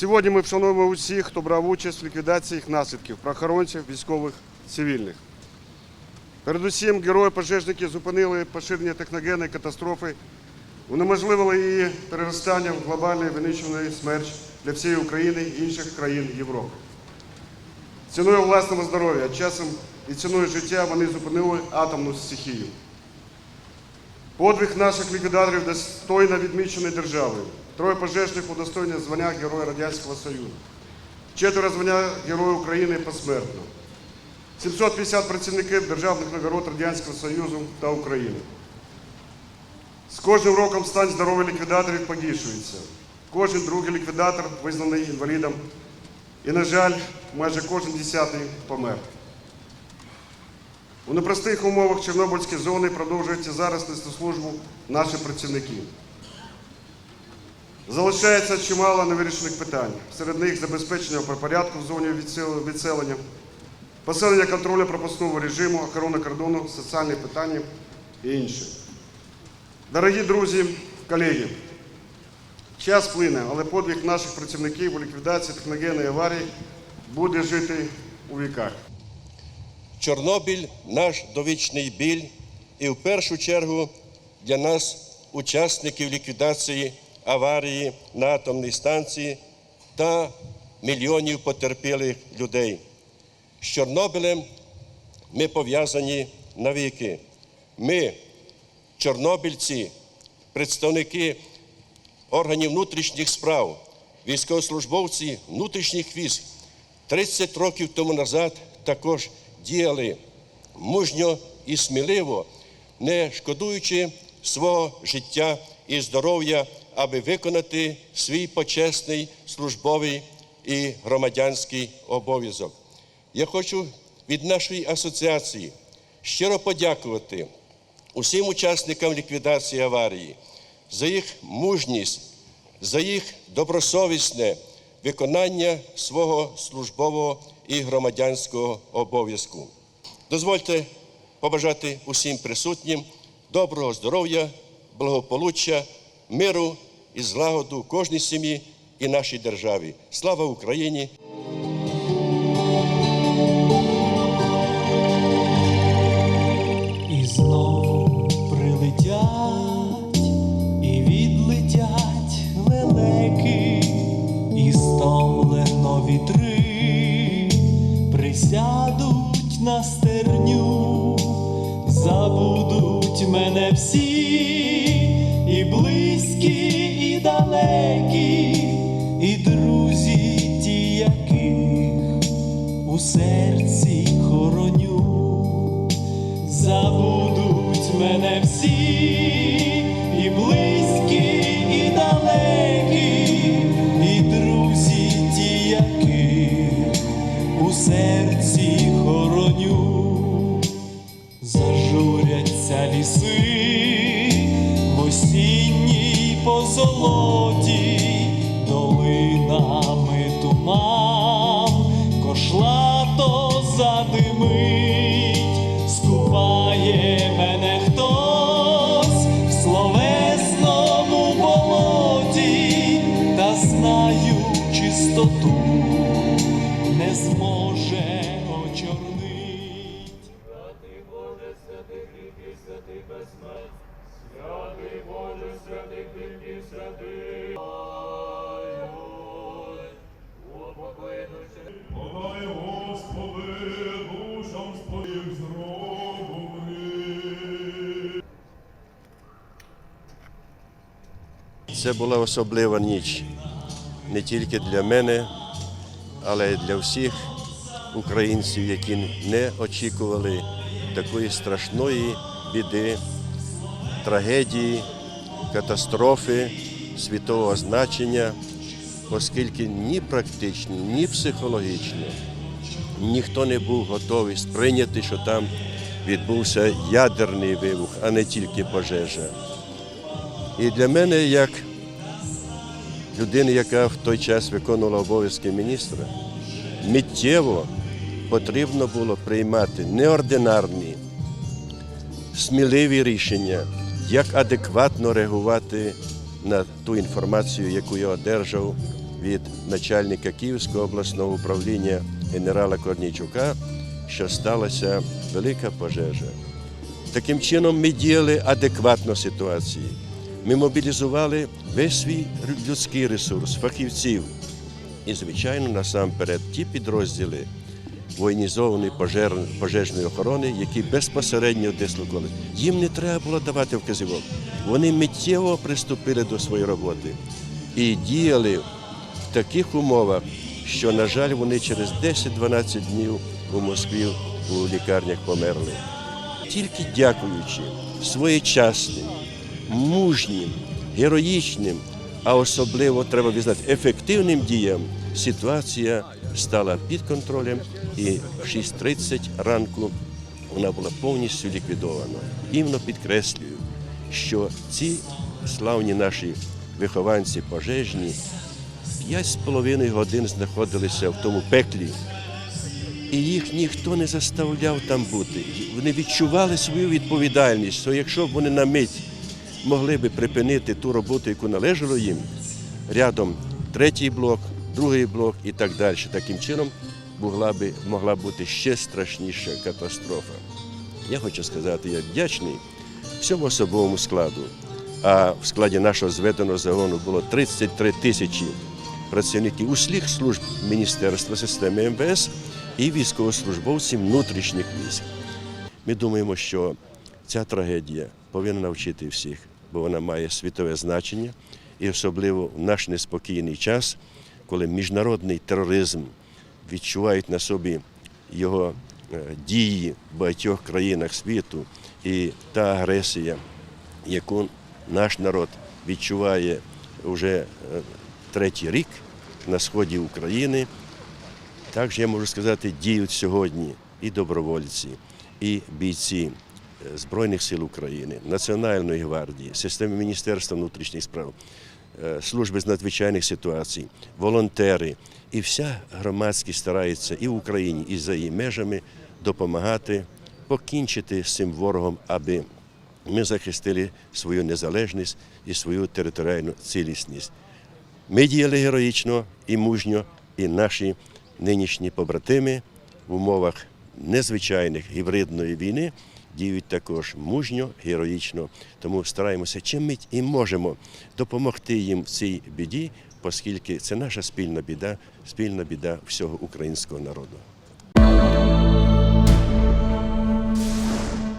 Сьогодні ми вшановуємо усіх, хто брав участь в ліквідації їх наслідків правоохоронців, військових, цивільних. Передусім, герої-пожежники зупинили поширення техногенної катастрофи, унеможливили її переростання в глобальний винищуваний смерч для всієї України і інших країн Європи. Ціною власного здоров'я, часом і ціною життя вони зупинили атомну стихію. Подвиг наших ліквідаторів достойно відмічений державою. Троє пожежних удостоєння звання Героя Радянського Союзу. Четверо звання Героя України посмертно. 750 працівників державних нагород Радянського Союзу та України. З кожним роком стан здоров'я ліквідаторів погіршується. Кожен другий ліквідатор визнаний інвалідом. І, на жаль, майже кожен десятий помер. У непростих умовах Чорнобильської зони продовжується зараз нести службу наші працівники. Залишається чимало невирішених питань. Серед них забезпечення правопорядку в зоні відселення, посилення контролю пропускного режиму, охорона кордону, соціальні питання і інше. Дорогі друзі, колеги, час плине, але подвиг наших працівників у ліквідації техногенної аварії буде жити у віках. Чорнобиль наш довічний біль, і в першу чергу для нас, учасників ліквідації аварії на атомній станції та мільйонів потерпілих людей. З Чорнобилем ми пов'язані навіки. Ми, чорнобильці, представники органів внутрішніх справ, військовослужбовці внутрішніх військ 30 років тому назад також діяли мужньо і сміливо, не шкодуючи свого життя і здоров'я, аби виконати свій почесний службовий і громадянський обов'язок. Я хочу від нашої асоціації щиро подякувати усім учасникам ліквідації аварії за їх мужність, за їх добросовісне виконання свого службового і громадянського обов'язку. Дозвольте побажати усім присутнім доброго здоров'я, благополуччя, миру і злагоду кожній сім'ї і нашій державі. Слава Україні! Мене всі, і близькі, і далекі, і друзі ті, яких у серці хороню. Забудуть мене всі, ліси в осінній позолоті, святий безсмерть, святий Боже, святий кріпкий, святий. Подай, Господи, душам своїм зробори. Це була особлива ніч не тільки для мене, але й для всіх українців, які не очікували такої страшної біди, трагедії, катастрофи світового значення, оскільки ні практично, ні психологічно ніхто не був готовий сприйняти, що там відбувся ядерний вибух, а не тільки пожежа. І для мене, як людини, яка в той час виконувала обов'язки міністра, миттєво потрібно було приймати неординарні, сміливі рішення, як адекватно реагувати на ту інформацію, яку я одержав від начальника Київського обласного управління генерала Корнійчука, що сталася велика пожежа. Таким чином ми діяли адекватно ситуації. Ми мобілізували весь свій людський ресурс, фахівців. І, звичайно, насамперед ті підрозділи воєнізованої пожер- пожежної охорони, які безпосередньо дислокували. Їм не треба було давати вказівок. Вони миттєво приступили до своєї роботи і діяли в таких умовах, що, на жаль, вони через 10-12 днів у Москві у лікарнях померли. Тільки дякуючи своєчасним, мужнім, героїчним, а особливо треба визнати ефективним діям, ситуація стала під контролем і в 6.30 ранку вона була повністю ліквідована. Іменно підкреслюю, що ці славні наші вихованці пожежні п'ять з половиною годин знаходилися в тому пеклі. І їх ніхто не заставляв там бути. Вони відчували свою відповідальність, що якщо б вони на мить могли би припинити ту роботу, яку належало їм, рядом третій блок, другий блок і так далі. Таким чином могла би могла бути ще страшніша катастрофа. Я хочу сказати, я вдячний всьому особовому складу. А в складі нашого зведеного загону було 33 тисячі працівників усіх служб Міністерства системи МВС і військовослужбовців внутрішніх військ. Ми думаємо, що ця трагедія повинна навчити всіх, бо вона має світове значення, і особливо в наш неспокійний час, коли міжнародний тероризм відчувають на собі його е, дії в багатьох країнах світу, і та агресія, яку наш народ відчуває вже е, третій рік на сході України. Також я можу сказати, діють сьогодні і добровольці, і бійці е, Збройних сил України, Національної гвардії, системи Міністерства внутрішніх справ, служби з надзвичайних ситуацій, волонтери. І вся громадськість старається і в Україні, і за її межами допомагати покінчити з цим ворогом, аби ми захистили свою незалежність і свою територіальну цілісність. Ми діяли героїчно і мужньо, і наші нинішні побратими в умовах незвичайних гібридної війни діють також мужньо, героїчно. Тому стараємося чим ми і можемо допомогти їм в цій біді, оскільки це наша спільна біда, спільна біда всього українського народу.